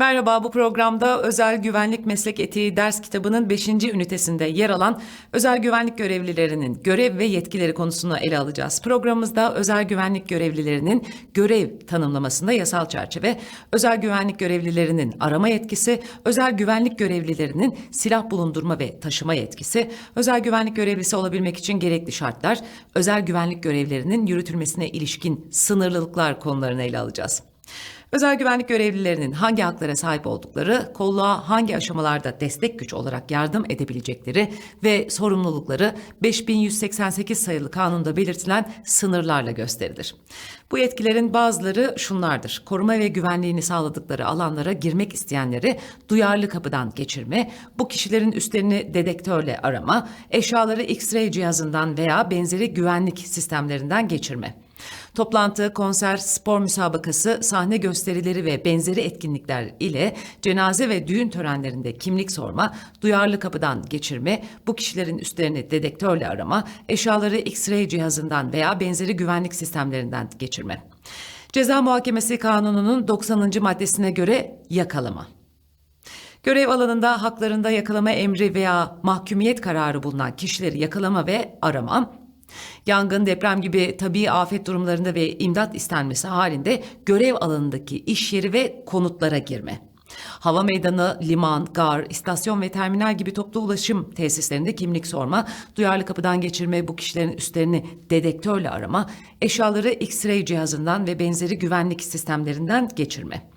Merhaba, bu programda Özel Güvenlik Meslek Etiği ders kitabının 5. ünitesinde yer alan özel güvenlik görevlilerinin görev ve yetkileri konusunu ele alacağız. Programımızda özel güvenlik görevlilerinin görev tanımlamasında yasal çerçeve, özel güvenlik görevlilerinin arama yetkisi, özel güvenlik görevlilerinin silah bulundurma ve taşıma yetkisi, özel güvenlik görevlisi olabilmek için gerekli şartlar, özel güvenlik görevlerinin yürütülmesine ilişkin sınırlılıklar konularını ele alacağız. Özel güvenlik görevlilerinin hangi haklara sahip oldukları, kolluğa hangi aşamalarda destek güç olarak yardım edebilecekleri ve sorumlulukları 5188 sayılı kanunda belirtilen sınırlarla gösterilir. Bu yetkilerin bazıları şunlardır. Koruma ve güvenliğini sağladıkları alanlara girmek isteyenleri duyarlı kapıdan geçirme, bu kişilerin üstlerini dedektörle arama, eşyaları X-ray cihazından veya benzeri güvenlik sistemlerinden geçirme. Toplantı, konser, spor müsabakası, sahne gösterileri ve benzeri etkinlikler ile cenaze ve düğün törenlerinde kimlik sorma, duyarlı kapıdan geçirme, bu kişilerin üstlerini dedektörle arama, eşyaları X-ray cihazından veya benzeri güvenlik sistemlerinden geçirme. Ceza Muhakemesi Kanunu'nun 90. maddesine göre yakalama. Görev alanında haklarında yakalama emri veya mahkumiyet kararı bulunan kişileri yakalama ve arama, Yangın, deprem gibi tabii afet durumlarında ve imdat istenmesi halinde görev alanındaki iş yeri ve konutlara girme. Hava meydanı, liman, gar, istasyon ve terminal gibi toplu ulaşım tesislerinde kimlik sorma, duyarlı kapıdan geçirme, bu kişilerin üstlerini dedektörle arama, eşyaları X-ray cihazından ve benzeri güvenlik sistemlerinden geçirme.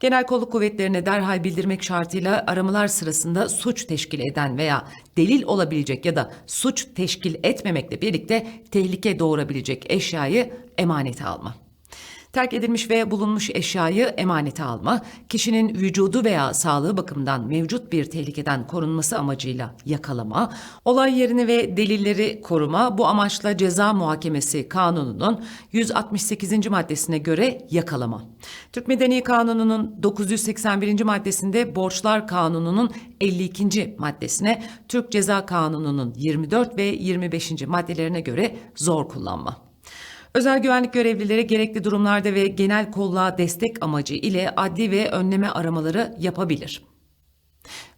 Genel kolluk kuvvetlerine derhal bildirmek şartıyla aramalar sırasında suç teşkil eden veya delil olabilecek ya da suç teşkil etmemekle birlikte tehlike doğurabilecek eşyayı emanete alma. Terk edilmiş ve bulunmuş eşyayı emanete alma, kişinin vücudu veya sağlığı bakımından mevcut bir tehlikeden korunması amacıyla yakalama, olay yerini ve delilleri koruma bu amaçla ceza muhakemesi kanununun 168. maddesine göre yakalama. Türk Medeni Kanunu'nun 981. maddesinde borçlar kanununun 52. maddesine, Türk Ceza Kanunu'nun 24 ve 25. maddelerine göre zor kullanma. Özel güvenlik görevlileri gerekli durumlarda ve genel kolluğa destek amacı ile adli ve önleme aramaları yapabilir.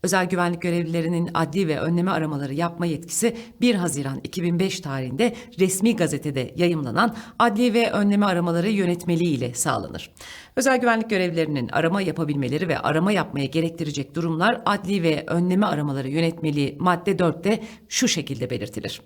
Özel güvenlik görevlilerinin adli ve önleme aramaları yapma yetkisi 1 Haziran 2005 tarihinde resmi gazetede yayımlanan adli ve önleme aramaları yönetmeliği ile sağlanır. Özel güvenlik görevlilerinin arama yapabilmeleri ve arama yapmaya gerektirecek durumlar adli ve önleme aramaları yönetmeliği madde 4'te şu şekilde belirtilir.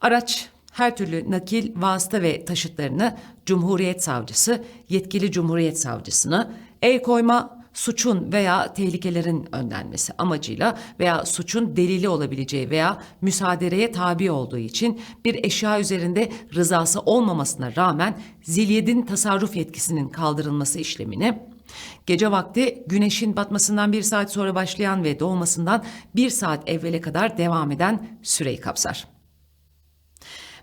Araç her türlü nakil, vasıta ve taşıtlarını Cumhuriyet Savcısı, yetkili Cumhuriyet Savcısına, el koyma, suçun veya tehlikelerin önlenmesi amacıyla veya suçun delili olabileceği veya müsaadereye tabi olduğu için bir eşya üzerinde rızası olmamasına rağmen zilyedin tasarruf yetkisinin kaldırılması işlemini, Gece vakti güneşin batmasından bir saat sonra başlayan ve doğmasından bir saat evvele kadar devam eden süreyi kapsar.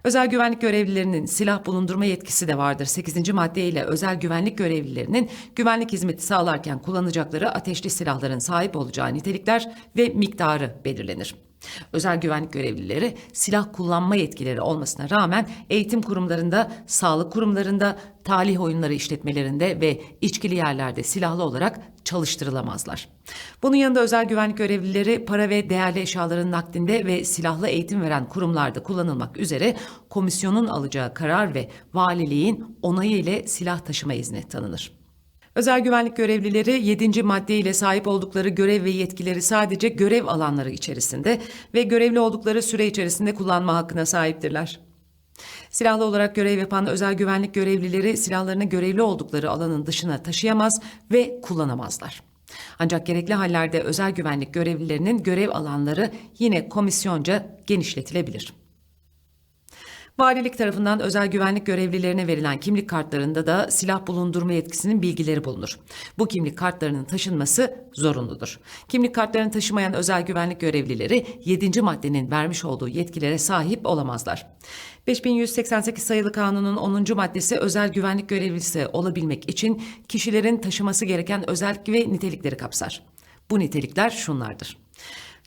Özel güvenlik görevlilerinin silah bulundurma yetkisi de vardır. 8. madde ile özel güvenlik görevlilerinin güvenlik hizmeti sağlarken kullanacakları ateşli silahların sahip olacağı nitelikler ve miktarı belirlenir. Özel güvenlik görevlileri silah kullanma yetkileri olmasına rağmen eğitim kurumlarında, sağlık kurumlarında, talih oyunları işletmelerinde ve içkili yerlerde silahlı olarak çalıştırılamazlar. Bunun yanında özel güvenlik görevlileri para ve değerli eşyaların nakdinde ve silahlı eğitim veren kurumlarda kullanılmak üzere komisyonun alacağı karar ve valiliğin onayı ile silah taşıma izni tanınır. Özel güvenlik görevlileri 7. madde ile sahip oldukları görev ve yetkileri sadece görev alanları içerisinde ve görevli oldukları süre içerisinde kullanma hakkına sahiptirler. Silahlı olarak görev yapan özel güvenlik görevlileri silahlarını görevli oldukları alanın dışına taşıyamaz ve kullanamazlar. Ancak gerekli hallerde özel güvenlik görevlilerinin görev alanları yine komisyonca genişletilebilir. Valilik tarafından özel güvenlik görevlilerine verilen kimlik kartlarında da silah bulundurma yetkisinin bilgileri bulunur. Bu kimlik kartlarının taşınması zorunludur. Kimlik kartlarını taşımayan özel güvenlik görevlileri 7. maddenin vermiş olduğu yetkilere sahip olamazlar. 5188 sayılı kanunun 10. maddesi özel güvenlik görevlisi olabilmek için kişilerin taşıması gereken özellik ve nitelikleri kapsar. Bu nitelikler şunlardır.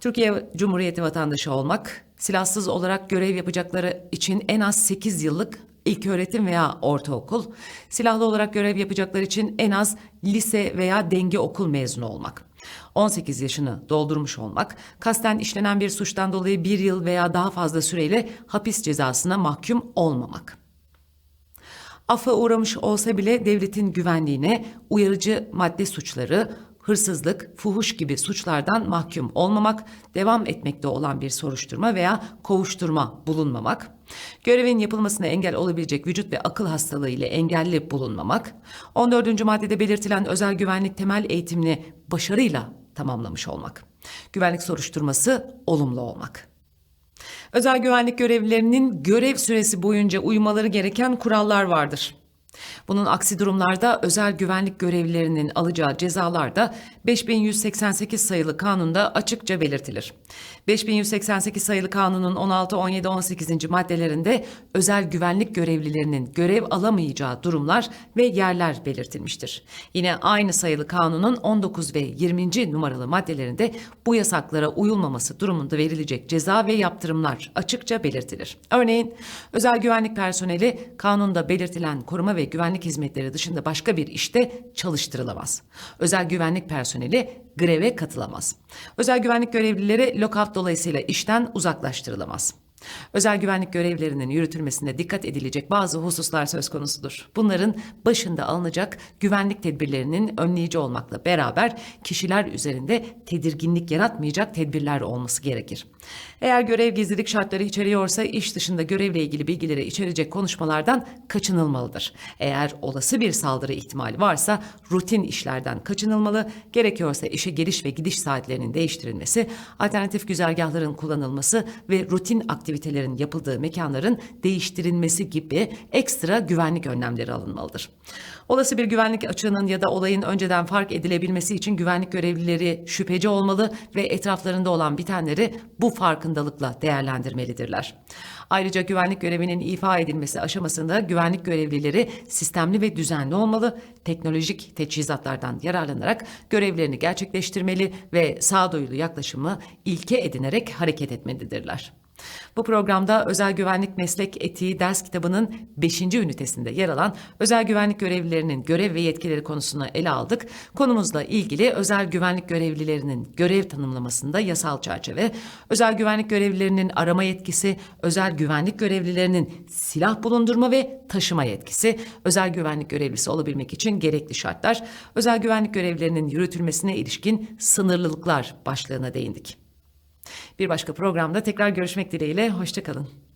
Türkiye Cumhuriyeti vatandaşı olmak, silahsız olarak görev yapacakları için en az 8 yıllık ilköğretim veya ortaokul, silahlı olarak görev yapacaklar için en az lise veya denge okul mezunu olmak. 18 yaşını doldurmuş olmak, kasten işlenen bir suçtan dolayı bir yıl veya daha fazla süreyle hapis cezasına mahkum olmamak. Affa uğramış olsa bile devletin güvenliğine uyarıcı madde suçları, hırsızlık, fuhuş gibi suçlardan mahkum olmamak, devam etmekte olan bir soruşturma veya kovuşturma bulunmamak, görevin yapılmasına engel olabilecek vücut ve akıl hastalığı ile engelli bulunmamak, 14. maddede belirtilen özel güvenlik temel eğitimini başarıyla tamamlamış olmak, güvenlik soruşturması olumlu olmak. Özel güvenlik görevlilerinin görev süresi boyunca uymaları gereken kurallar vardır. Bunun aksi durumlarda özel güvenlik görevlilerinin alacağı cezalar da 5188 sayılı kanunda açıkça belirtilir. 5188 sayılı kanunun 16, 17, 18. maddelerinde özel güvenlik görevlilerinin görev alamayacağı durumlar ve yerler belirtilmiştir. Yine aynı sayılı kanunun 19 ve 20. numaralı maddelerinde bu yasaklara uyulmaması durumunda verilecek ceza ve yaptırımlar açıkça belirtilir. Örneğin özel güvenlik personeli kanunda belirtilen koruma ve güvenlik hizmetleri dışında başka bir işte çalıştırılamaz. Özel güvenlik personeli greve katılamaz. Özel güvenlik görevlileri lockout dolayısıyla işten uzaklaştırılamaz. Özel güvenlik görevlerinin yürütülmesinde dikkat edilecek bazı hususlar söz konusudur. Bunların başında alınacak güvenlik tedbirlerinin önleyici olmakla beraber kişiler üzerinde tedirginlik yaratmayacak tedbirler olması gerekir. Eğer görev gizlilik şartları içeriyorsa iş dışında görevle ilgili bilgileri içerecek konuşmalardan kaçınılmalıdır. Eğer olası bir saldırı ihtimali varsa rutin işlerden kaçınılmalı, gerekiyorsa işe geliş ve gidiş saatlerinin değiştirilmesi, alternatif güzergahların kullanılması ve rutin aktivitelerin yapıldığı mekanların değiştirilmesi gibi ekstra güvenlik önlemleri alınmalıdır. Olası bir güvenlik açığının ya da olayın önceden fark edilebilmesi için güvenlik görevlileri şüpheci olmalı ve etraflarında olan bitenleri bu farkındalıkla değerlendirmelidirler. Ayrıca güvenlik görevinin ifa edilmesi aşamasında güvenlik görevlileri sistemli ve düzenli olmalı, teknolojik teçhizatlardan yararlanarak görevlerini gerçekleştirmeli ve sağduyulu yaklaşımı ilke edinerek hareket etmelidirler. Bu programda özel güvenlik meslek etiği ders kitabının 5. ünitesinde yer alan özel güvenlik görevlilerinin görev ve yetkileri konusunu ele aldık. Konumuzla ilgili özel güvenlik görevlilerinin görev tanımlamasında yasal çerçeve, özel güvenlik görevlilerinin arama yetkisi, özel güvenlik görevlilerinin silah bulundurma ve taşıma yetkisi, özel güvenlik görevlisi olabilmek için gerekli şartlar, özel güvenlik görevlilerinin yürütülmesine ilişkin sınırlılıklar başlığına değindik. Bir başka programda tekrar görüşmek dileğiyle, hoşçakalın.